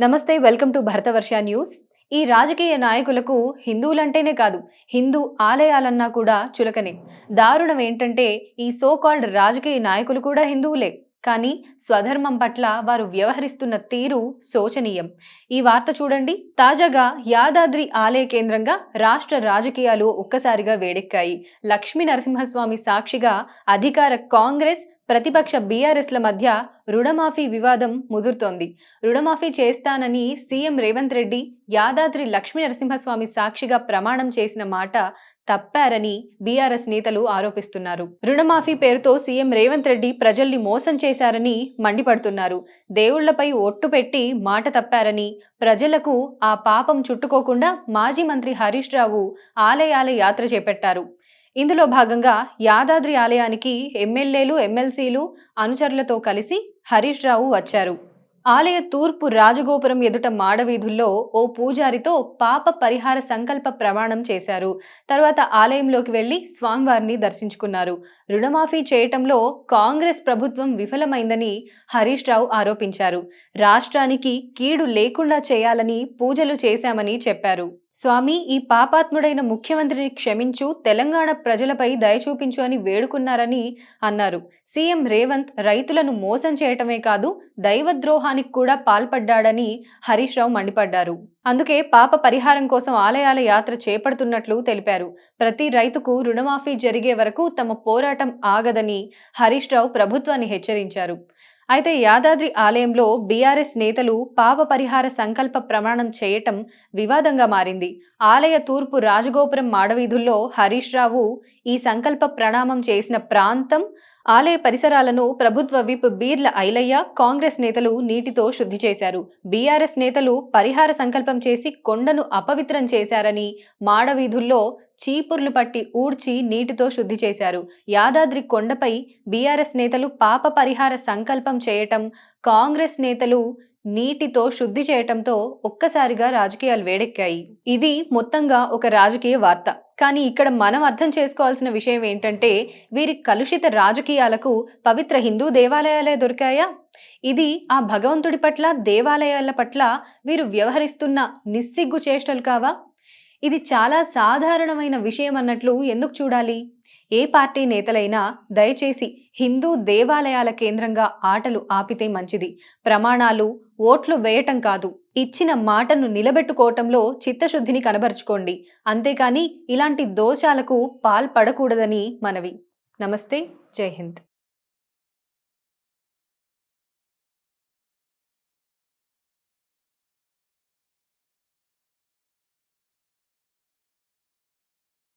నమస్తే welcome to Bharatavarsha news. ఈ రాజకీయ నాయకులకు హిందువులంటేనే కాదు హిందూ ఆలయాలన్నా కూడా చులకనే. దారుణం ఏంటంటే ఈ సో కాల్డ్ రాజకీయ నాయకులు కూడా హిందువులే. కానీ స్వధర్మం పట్ల వారు వ్యవహరిస్తున్న తీరు శోచనీయం. ఈ వార్త చూడండి. తాజాగా యాదాద్రి ఆలయ కేంద్రంగా రాష్ట్ర రాజకీయాలు ఒక్కసారిగా వేడెక్కాయి. లక్ష్మీ నరసింహస్వామి సాక్షిగా అధికార కాంగ్రెస్ ప్రతిపక్ష బీఆర్ఎస్ల మధ్య రుణమాఫీ వివాదం ముదురుతోంది. రుణమాఫీ చేస్తానని సీఎం రేవంత్ రెడ్డి యాదాద్రి లక్ష్మీ నరసింహస్వామి సాక్షిగా ప్రమాణం చేసిన మాట తప్పారని బీఆర్ఎస్ నేతలు ఆరోపిస్తున్నారు. రుణమాఫీ పేరుతో సీఎం రేవంత్ రెడ్డి ప్రజల్ని మోసం చేశారని మండిపడుతున్నారు. దేవుళ్ళపై ఒట్టు పెట్టి మాట తప్పారని ప్రజలకు ఆ పాపం చుట్టుకోకుండా మాజీ మంత్రి హరీష్ రావు ఆలయాల యాత్ర చేపట్టారు. ఇందులో భాగంగా యాదాద్రి ఆలయానికి ఎమ్మెల్యేలు ఎమ్మెల్సీలు అనుచరులతో కలిసి హరీష్ రావు వచ్చారు. ఆలయ తూర్పు రాజగోపురం ఎదుట మాడవీధుల్లో ఓ పూజారితో పాప పరిహార సంకల్ప ప్రమాణం చేశారు. తర్వాత ఆలయంలోకి వెళ్ళి స్వామివారిని దర్శించుకున్నారు. రుణమాఫీ చేయటంలో కాంగ్రెస్ ప్రభుత్వం విఫలమైందని హరీష్ రావు ఆరోపించారు. రాష్ట్రానికి కీడు లేకుండా చేయాలని పూజలు చేశామని చెప్పారు. స్వామి ఈ పాపాత్ముడైన ముఖ్యమంత్రిని క్షమించు తెలంగాణ ప్రజలపై దయచూపించు అని వేడుకున్నారని అన్నారు. సీఎం రేవంత్ రైతులను మోసం చేయటమే కాదు దైవద్రోహానికి కూడా పాల్పడ్డాడని హరీష్ రావు మండిపడ్డారు. అందుకే పాప పరిహారం కోసం ఆలయాల యాత్ర చేపడుతున్నట్లు తెలిపారు. ప్రతి రైతుకు రుణమాఫీ జరిగే వరకు తమ పోరాటం ఆగదని హరీష్ రావు ప్రభుత్వాన్ని హెచ్చరించారు. అయితే యాదాద్రి ఆలయంలో బీఆర్ఎస్ నేతలు పాప పరిహార సంకల్ప ప్రమాణం చేయటం వివాదంగా మారింది. ఆలయ తూర్పు రాజగోపురం మాడవీధుల్లో హరీష్ రావు ఈ సంకల్ప ప్రణామం చేసిన ప్రాంతం ఆలయ పరిసరాలను ప్రభుత్వ విప్ బీర్ల ఐలయ్య కాంగ్రెస్ నేతలు నీటితో శుద్ధి చేశారు. బీఆర్ఎస్ నేతలు పరిహార సంకల్పం చేసి కొండను అపవిత్రం చేశారని మాడవీధుల్లో చీపుర్లు పట్టి ఊడ్చి నీటితో శుద్ధి చేశారు. యాదాద్రి కొండపై బీఆర్ఎస్ నేతలు పాప పరిహార సంకల్పం చేయటం కాంగ్రెస్ నేతలు నీటితో శుద్ధి చేయటంతో ఒక్కసారిగా రాజకీయాలు వేడెక్కాయి. ఇది మొత్తంగా ఒక రాజకీయ వార్త. కానీ ఇక్కడ మనం అర్థం చేసుకోవాల్సిన విషయం ఏంటంటే వీరి కలుషిత రాజకీయాలకు పవిత్ర హిందూ దేవాలయాలే దొరికాయా? ఇది ఆ భగవంతుడి పట్ల దేవాలయాల పట్ల వీరు వ్యవహరిస్తున్న నిస్సిగ్గు చేష్టలు కావా? ఇది చాలా సాధారణమైన విషయం అన్నట్లు ఎందుకు చూడాలి? ఏ పార్టీ నేతలైనా దయచేసి హిందూ దేవాలయాల కేంద్రంగా ఆటలు ఆపితే మంచిది. ప్రమాణాలు ఓట్లు వేయటం కాదు. ఇచ్చిన మాటను నిలబెట్టుకోవటంలో చిత్తశుద్ధిని కనబరుచుకోండి. అంతేకాని ఇలాంటి దోషాలకు పాల్పడకూడదని మనవి. నమస్తే. జై హింద్.